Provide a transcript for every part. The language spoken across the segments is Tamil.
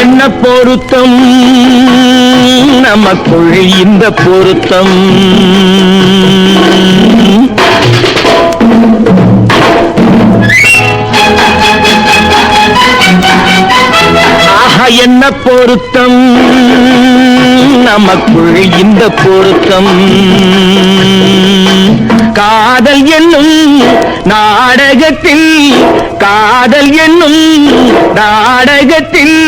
என்ன பொருத்தம்? நமக்குள் இந்த பொருத்தம். ஆஹா என்ன பொருத்தம்? நமக்குள் இந்த பொருத்தம். காதல் என்னும் நாடகத்தில் காதல் என்னும் நாடகத்தில்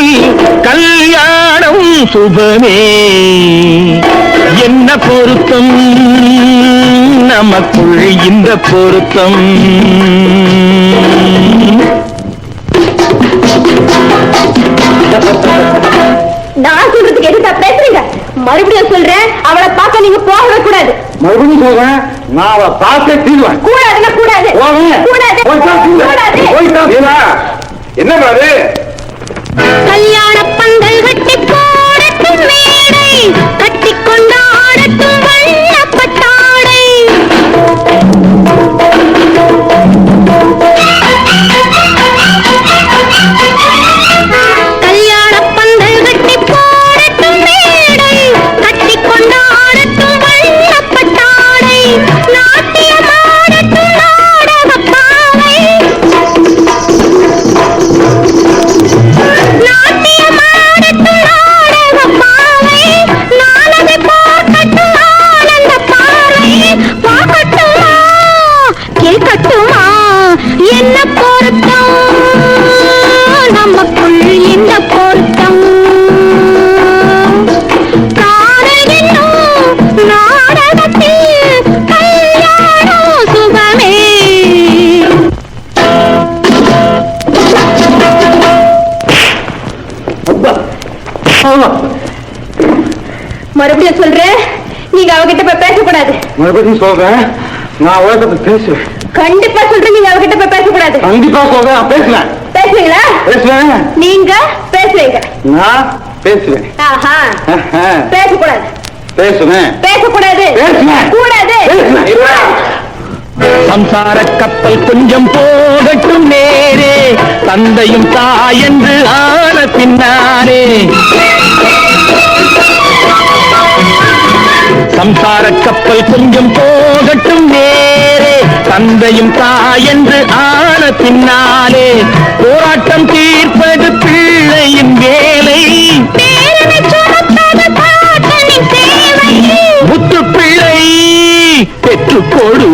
கல்யாணம் சுபமே. என்ன பொருத்தம்? நமக்குள் இந்த பொருத்தம். நான் சொல்றதுக்கு எதுக்கா பேசுறீங்க? மறுபடியும் சொல்றேன் அவளை பார்க்க நீங்க போகவே கூடாது. மறுபடியும் சொல்றேன் நான் அவளை பார்த்தே தீருவேன். கூடாதுன்னா கூடாது. கூடாது போய்தான். என்ன பாரு? கல்யாண பந்தல் கட்டி மறுபடியும் சொல்றேன். நீங்க அவகிட்ட போய் பேசக்கூடாது. மறுபடியும் சொல்றேன். நான் உலகத்தை பேசுவேன். கண்டிப்பா சொல்றேன். நீங்க அவகிட்ட போய் பேசக்கூடாது. கண்டிப்பா சொல்றேன். பேசுவேன். பேசுவீங்களா? பேசுவேன். நீங்க பேசுவீங்க. நான் பேசுவேன். பேசக்கூடாது. பேசுவேன். பேசக்கூடாது. பேசுவேன். கூடாது. சம்சார கப்பல் கொஞ்சம் போகட்டும் நேரே. தந்தையும் தாயென்று ஆன பின்னாரே சம்சார கப்பல் கொஞ்சம் போகட்டும் நேரே. தந்தையும் தாயென்று ஆன பின்னாலே போராட்டம் தீர்ப்பது பிள்ளையின் வேலை. முத்து பிள்ளை பெற்றுக்கொடு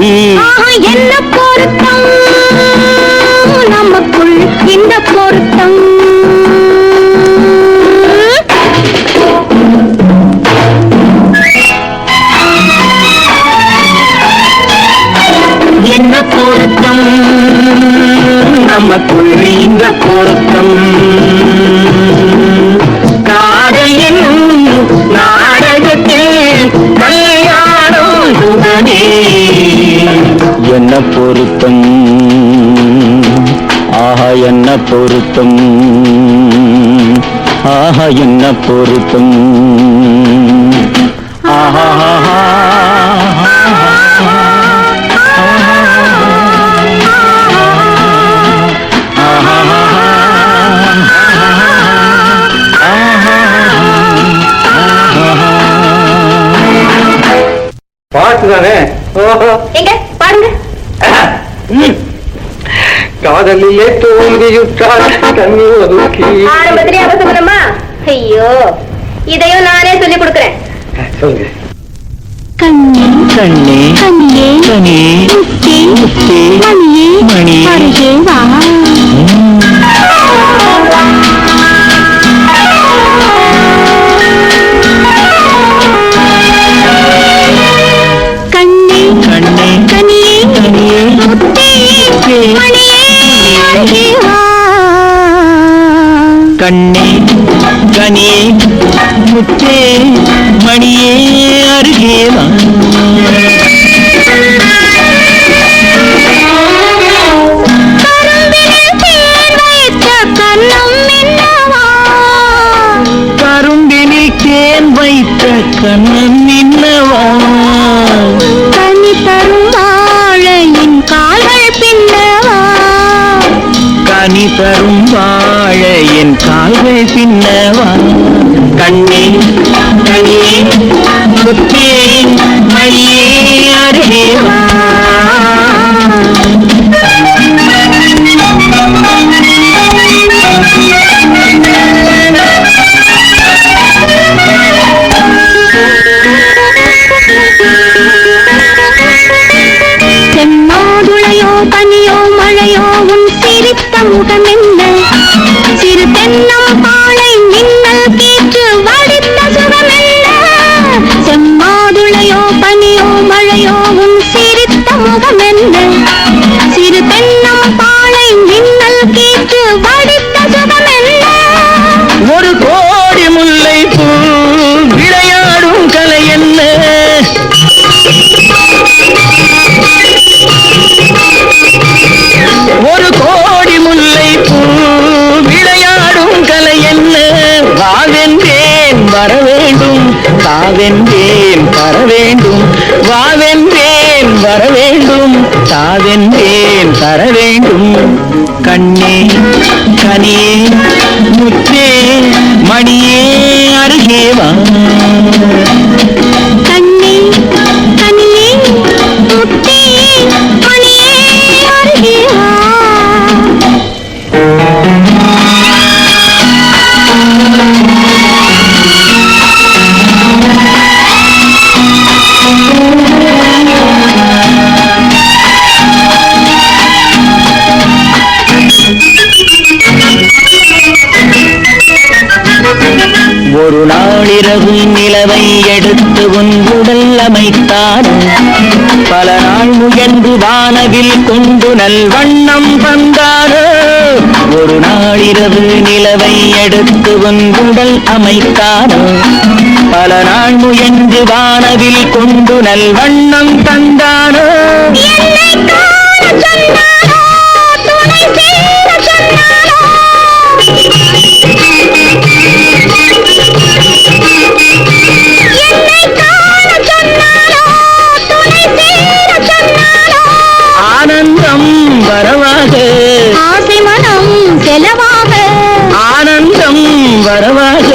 என்ன பொருத்தம்? நமக்குள் இந்த பொருத்தம் நமக்குள் இந்த பொருத்தம். காதல் என்னும் நாடகத்தில் கல்யாணம் சுகமே என்ன பொருத்தம்? ஆஹா என்ன பொருத்தம்? ஆஹா என்ன பொருத்தம்? ஆஹா. பாட்டு தானே. எங்க? பாருங்க. ம். காதலிலே தோல்வியுற்றால் கண்ணி ஒதுக்கி. ஆரம்பத்திலே அவசரமா ஐயோ. இதையும் நானே சொல்லி கொடுக்கிறேன். சொல்லுங்க. கண்ணே கண்ணே கண்ணியே கனி முத்தே முத்தே மணியே மணி அருகே வா. கண்ணே கனியே முத்தே மணியே அருகே வா. கரும்பினில் தேன் வைத்த கன்னம் என்னவா? கனி தரும் வாழையின் கால்கள் பின்னவா? கனி தரும் என் கால்கள் பின்னவா? கண்ணே கண்ணே கனியே முத்தே மணியே அருகேவா செம்மாதுளையோ பனியோ மழையோ உன் சிரித்த முகமென்ன தாவென்றேன் தர வேண்டும் வாவென்றேன் வர வேண்டும் தாவென்றேன் தர வேண்டும் கண்ணே கனியே முற்றே மணியே அருகே ஒரு நாளிரவு நிலவை எடுத்து உன் உடல் அமைத்தார் பல நாள் முயன்று வானவில் கொண்டு நல் வண்ணம் வந்தாரோ ஒரு நாளிரவு நிலவை எடுத்து உன் உடல் அமைத்தாரோ பல நாள் முயன்று வானவில் கொண்டு நல் வண்ணம் தந்தானோ வரவாக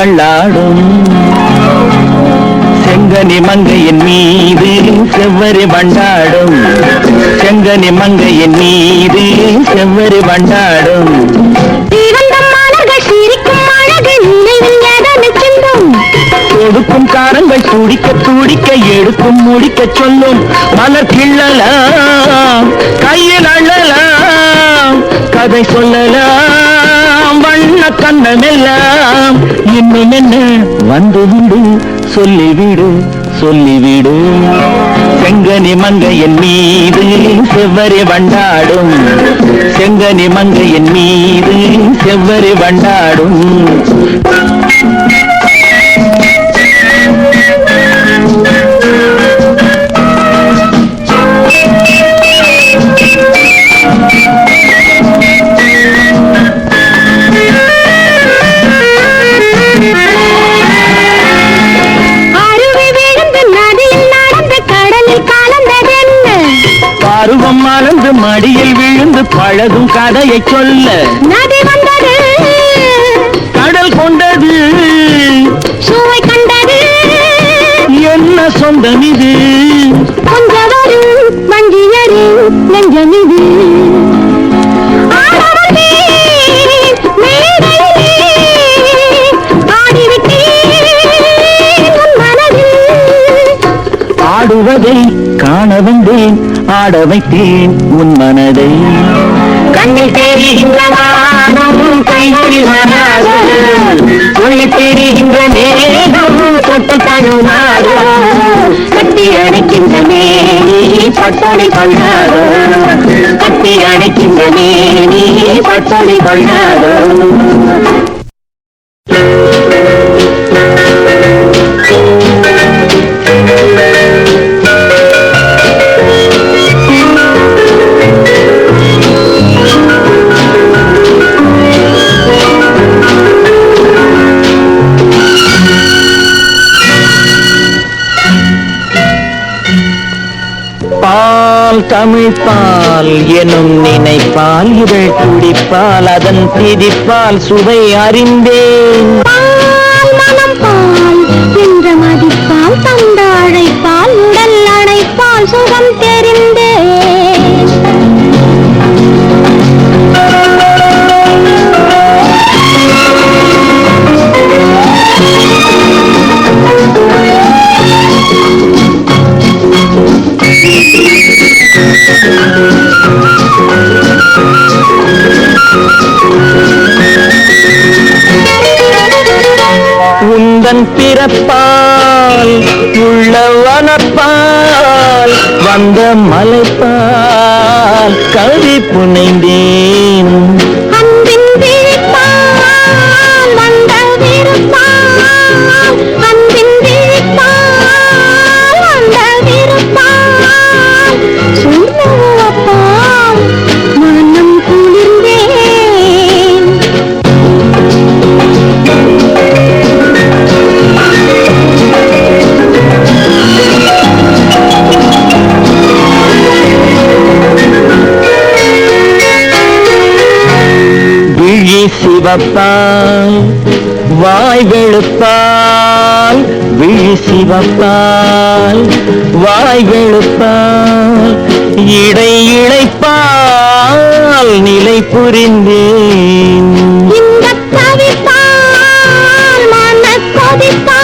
தள்ளாடும். செங்கனி மங்கையின் மீது செவ்வரி வண்டாடும். செங்கனி மங்கையின் மீது செவ்வரி வண்டாடும். கொடுக்கும் காரங்கள் துடிக்க துடிக்க எடுக்கும் முடிக்க சொல்லும். மலர் கிள்ளலாம் கையில் அள்ளலாம் கதை சொல்லலாம். வண்ண கண்ணமெல்லாம் இன்னும் என்ன? வந்து விடு சொல்லிவிடு சொல்லிவிடு. செங்கனி மங்கையின் மீது செவ்வரி வண்டாடும். செங்கனி மங்கையின் மீது செவ்வரி வண்டாடும். மடியில் விழுந்து பழகும் கதையை சொல்ல. நதி வந்தது. கடல் கொண்டது. சுவை கண்டது. என்ன சொந்தம் இது? கொஞ்சவரும் ஆடுவதை காண வந்தேன் ஆட வைத்தேன் உன் மனதை. கண்ணில் தெரிகின்ற வானம் கைகளில் வராது. தெரிகின்ற நேரம் தொட்டு தழுவாது. கட்டி அணைக்கின்ற மேனி பட்டொளி கொள்ளாதோ. கட்டி அணைக்கின்ற மேனி பட்டொளி கொள்ளாதோ. தமிழ்பால் எனும் நினைப்பால் இதழ் குடிப்பால் அதன் திதிப்பால் சுவை அறிந்தேன். பிறப்பால் உள்ள வனப்பால் வந்த மலைப்பால் கவி புனைந்தேன். விழி சிவப்பால் வாய் வெளுப்பால் விழி சிவப்பால் வாய் வெளுப்பால் இடை இழைப்பால் நிலை புரிந்தேன். இந்த தவிப்பால் மன கொதிப்பால்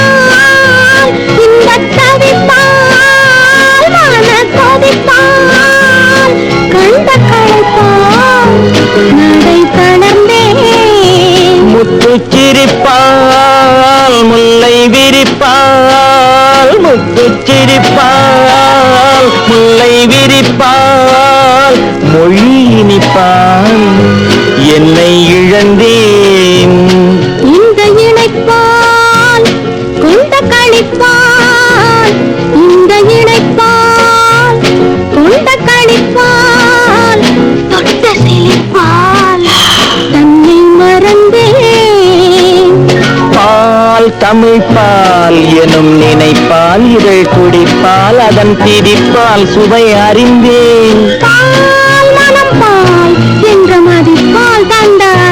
பால் எனும் நினைப்பால் இதழ் குடிப்பால் அதன் திடிப்பால் சுவை அறிந்தேன். பால் என்ற மதிப்பால் தந்தார்.